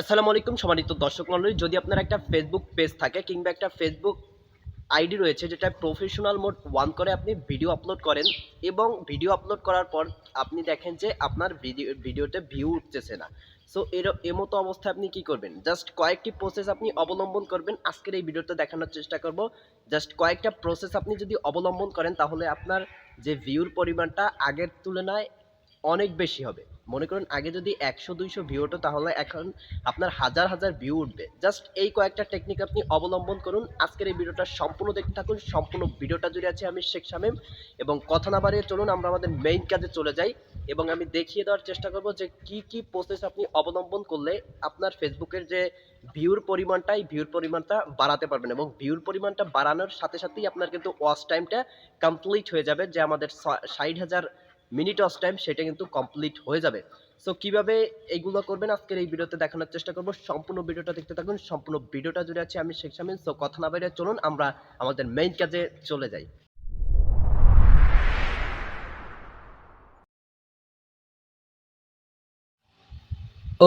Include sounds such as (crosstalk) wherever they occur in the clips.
আসসালামু আলাইকুম সম্মানিত দর্শক মণ্ডলী, যদি আপনার একটা ফেসবুক পেজ থাকে কিংবা একটা ফেসবুক আইডি রয়েছে যেটা প্রফেশনাল মোড ওয়ান করে আপনি ভিডিও আপলোড করেন এবং ভিডিও আপলোড করার পর আপনি দেখেন যে আপনার ভিডিও ভিডিওতে ভিউ উঠতেছে না। সো এর এমতো অবস্থায় আপনি কি করবেন? জাস্ট কয়েকটি প্রসেস আপনি অবলম্বন করবেন। আজকের এই ভিডিওতে দেখানোর চেষ্টা করব। জাস্ট কয়েকটা প্রসেস আপনি যদি অবলম্বন করেন তাহলে আপনার যে ভিউর পরিমাণটা আগের তুলনায় অনেক বেশি হবে। মনে করুন আগে যদি একশো, দুইশো ভিউ হতো তাহলে এখন আপনার হাজার হাজার ভিউ উঠবে। জাস্ট এই কয়েকটা টেকনিক আপনি অবলম্বন করুন। আজকের এই ভিডিওটা সম্পূর্ণ দেখতে থাকুন। সম্পূর্ণ ভিডিওটা জুড়ে আছে আমি শেখ শামীম। এবং কথা না বাড়িয়ে চলুন, আমরা আমাদের মেইন কাজে চলে যাই। এবং আমি দেখিয়ে দেওয়ার চেষ্টা করব যে কি কি প্রসেস আপনি অবলম্বন করলে আপনার ফেসবুকের যে ভিউর পরিমাণটা ভিউর পরিমাণটা বাড়াতে পারবেন। এবং ভিউর পরিমাণটা বাড়ানোর সাথে সাথেই আপনার কিন্তু ওয়াচ টাইমটা কমপ্লিট হয়ে যাবে যে আমাদের ষাট হাজার মিনিট ওয়াচ টাইম সেটা কিন্তু কমপ্লিট হয়ে যাবে। সো কীভাবে এইগুলো করবেন আজকের এই ভিডিওতে দেখানোর চেষ্টা করব। সম্পূর্ণ ভিডিওটা দেখতে থাকুন। সম্পূর্ণ ভিডিওটা জুড়ে আছে আমি শেখ শামিন সো কথা না বাইরে চলুন, আমরা আমাদের মেইন কাজে চলে যাই।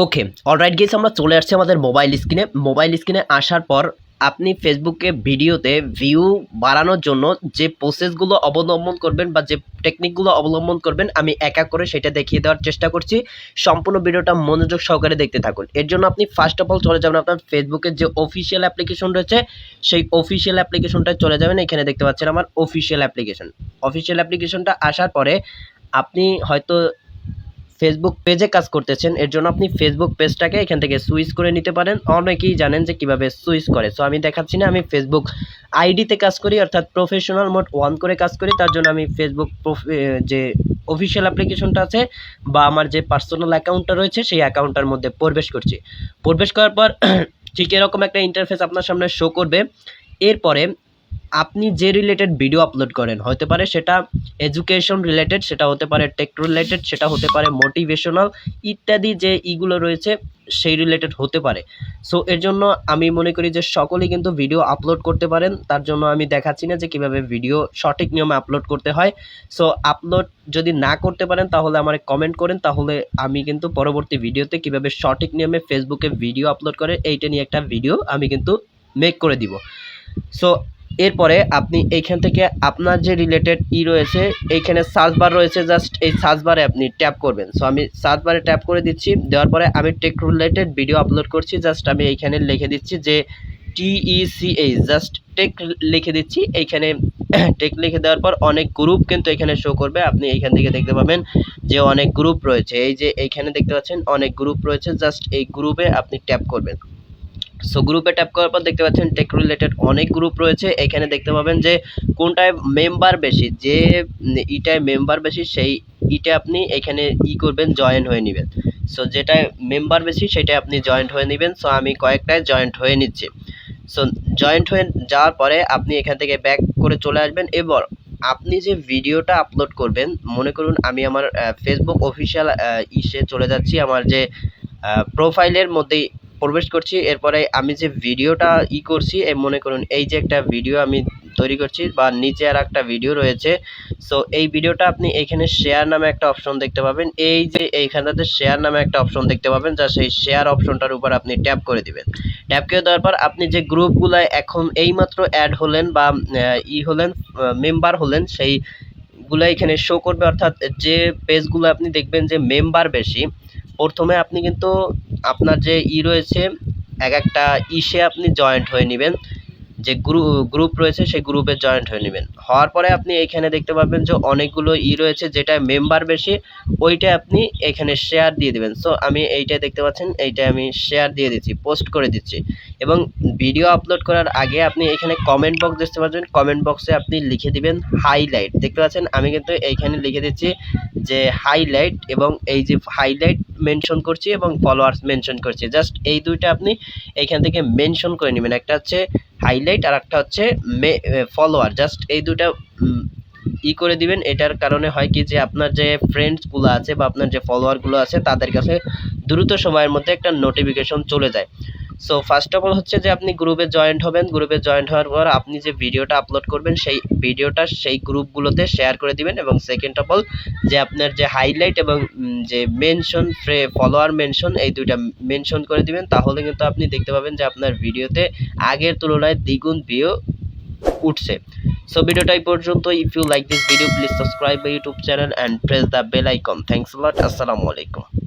ওকে অলরাইট গেস আমরা চলে আসছি আমাদের মোবাইল স্ক্রিনে মোবাইল স্ক্রিনে আসার পর আপনি ফেসবুকে ভিডিওতে ভিউ বাড়ানোর জন্য যে প্রসেসগুলো অবলম্বন করবেন বা যে টেকনিকগুলো অবলম্বন করবেন, আমি এক করে সেটা দেখিয়ে দেওয়ার চেষ্টা করছি। সম্পূর্ণ ভিডিওটা মনোযোগ সহকারে দেখতে থাকুন। এর জন্য আপনি ফার্স্ট অফ অল চলে যাবেন আপনার ফেসবুকের যে অফিসিয়াল অ্যাপ্লিকেশন রয়েছে, সেই অফিসিয়াল অ্যাপ্লিকেশনটায় চলে যাবেন। এখানে দেখতে পাচ্ছেন আমার অফিসিয়াল অ্যাপ্লিকেশন অফিসিয়াল অ্যাপ্লিকেশনটা আসার পরে আপনি হয়তো ফেসবুক পেজে কাজ করতেছেন, এর জন্য আপনি ফেসবুক পেজটাকে এখান থেকে সুইচ করে নিতে পারেন। অনেকেই জানেন যে কীভাবে সুইচ করে। সো আমি দেখাচ্ছি না, আমি ফেসবুক আইডিতে কাজ করি, অর্থাৎ প্রফেশনাল মোড ওয়ান করে কাজ করি। তার জন্য আমি ফেসবুক যে অফিসিয়াল অ্যাপ্লিকেশনটা আছে বা আমার যে পার্সোনাল অ্যাকাউন্টটা রয়েছে, সেই অ্যাকাউন্টটার মধ্যে প্রবেশ করছি। প্রবেশ করার পর, (clears throat) ঠিক এরকম একটা ইন্টারফেস আপনার সামনে শো করবে। এরপরে আপনি যে রিলেটেড ভিডিও আপলোড করেন, হতে পারে সেটা এডুকেশন রিলেটেড সেটা হতে পারে টেক রিলেটেড সেটা হতে পারে মোটিভেশনাল ইত্যাদি যে ইগুলো রয়েছে, সেই রিলেটেড হতে পারে। সো এর জন্য আমি মনে করি যে সকলেই কিন্তু ভিডিও আপলোড করতে পারেন। তার জন্য আমি দেখাচ্ছি না যে কীভাবে ভিডিও সঠিক নিয়মে আপলোড করতে হয়। সো আপলোড যদি না করতে পারেন, তাহলে আমার কমেন্ট করেন। তাহলে আমি কিন্তু পরবর্তী ভিডিওতে কীভাবে সঠিক নিয়মে ফেসবুকে ভিডিও আপলোড করে, এইটা নিয়ে একটা ভিডিও আমি কিন্তু মেক করে দিব। সো এরপরে আপনি এইখান থেকে আপনার যে রিলেটেড ই রয়েছে, এইখানে সার্চ বার রয়েছে জাস্ট এই সার্চ বারে আপনি ট্যাপ করবেন। সো আমি সার্চ বারে ট্যাপ করে দিচ্ছি, দেওয়ার পরে আমি টেক রিলেটেড ভিডিও আপলোড করছি জাস্ট আমি এইখানে লিখে দিচ্ছি যে টিইসিএইচ জাস্ট টেক লিখে দিচ্ছি, এইখানে (clears throat) টেক লিখে দেওয়ার পর অনেক গ্রুপ কিন্তু এখানে শো করবে। আপনি এইখান থেকে দেখতে পাবেন যে অনেক গ্রুপ রয়েছে। এই যে এইখানে দেখতে পাচ্ছেন, অনেক গ্রুপ রয়েছে জাস্ট এই গ্রুপে আপনি ট্যাপ করবেন। সো গ্রুপে ট্যাপ করার পর দেখতে পাচ্ছেন টেক রিলেটেড অনেক গ্রুপ রয়েছে। এখানে দেখতে পাবেন যে কোনটায় মেম্বার বেশি, যে ইটায় মেম্বার বেশি, সেই ইটা আপনি এখানে ই করবেন জয়েন হয়ে নেবেন। সো যেটায় মেম্বার বেশি সেটাই আপনি জয়েন্ট হয়ে নেবেন। সো আমি কয়েকটায় জয়েন্ট হয়ে নিচ্ছি। সো জয়েন্ট হয়ে যাওয়ার পরে আপনি এখান থেকে ব্যাক করে চলে আসবেন। এবার আপনি যে ভিডিওটা আপলোড করবেন, মনে করুন আমি আমার ফেসবুক অফিসিয়াল ইসে চলে যাচ্ছি। আমার যে প্রোফাইলের মধ্যেই প্রবেশ করছি, এরপরে আমি যে ভিডিওটা ই করছি মনে করুন, এই যে একটা ভিডিও আমি তৈরি করছি বা নিচে আর একটা ভিডিও রয়েছে সো এই ভিডিওটা আপনি এখানে শেয়ার নামে একটা অপশন দেখতে পাবেন। এই যে এইখানটাতে শেয়ার নামে একটা অপশন দেখতে পাবেন, যা সেই শেয়ার অপশনটার উপর আপনি ট্যাপ করে দিবেন। ট্যাপ করে দেওয়ার পর আপনি যে গ্রুপগুলায় এখন এইমাত্র অ্যাড হলেন বা ই হলেন মেম্বার হলেন, সেই এখানে শো করবে, অর্থাৎ যে পেজগুলো আপনি দেখবেন যে মেম্বার বেশি প্রথমে আপনি কিন্তু আপনার যে ই রয়েছে এক একটা ইসে আপনি জয়েন্ট হয়ে নেবেন। যে গ্রুপ গ্রুপ রয়েছে, সেই গ্রুপে জয়েন্ট হয়ে নেবেন। হওয়ার পরে আপনি এখানে দেখতে পাবেন যে অনেকগুলো ই রয়েছে যেটা মেম্বার বেশি ওইটা আপনি এখানে শেয়ার দিয়ে দেবেন। সো আমি এইটা দেখতে পাচ্ছেন এইটা আমি শেয়ার দিয়ে দিচ্ছি পোস্ট করে দিচ্ছি। এবং ভিডিও আপলোড করার আগে আপনি এখানে কমেন্ট বক্স দেখতে পাচ্ছেন কমেন্ট বক্সে আপনি লিখে দিবেন হাইলাইট দেখতে পাচ্ছেন, আমি কিন্তু এইখানে লিখে দিচ্ছি যে হাইলাইট এবং এই যে হাইলাইট মেনশন করছি এবং ফলোয়ার্স মেনশন করছি। জাস্ট এই দুইটা আপনি এইখান থেকে মেনশন করে নেবেন। একটা হচ্ছে হাইলাইট আর একটা হচ্ছে মে ফলোয়ার জাস্ট এই দুটা ই করে দিবেন। এটার কারণে হয় কি যে আপনার যে ফ্রেন্ডসগুলো আছে বা আপনার যে ফলোয়ারগুলো আছে, তাদের কাছে দ্রুত সময়ের মধ্যে একটা নোটিফিকেশন চলে যায়। সো ফার্স্ট অফ অল হচ্ছে যে আপনি গ্রুপে জয়েন্ট হবেন। গ্রুপে জয়েন্ট হওয়ার পর আপনি যে ভিডিওটা আপলোড করবেন, সেই ভিডিওটা সেই গ্রুপগুলোতে শেয়ার করে দিবেন এবং সেকেন্ড অফ অল যে আপনার যে হাইলাইট এবং যে মেনশন ফ্রে ফলোয়ার মেনশন এই দুইটা মেনশন করে দিবেন। তাহলে কিন্তু আপনি দেখতে পাবেন যে আপনার ভিডিওতে আগের তুলনায় দ্বিগুণ ভিউ উঠছে। সো ভিডিওটা এই পর্যন্ত। If you like this video please subscribe my YouTube channel and press the bell icon thanks lot আসসালামু আলাইকুম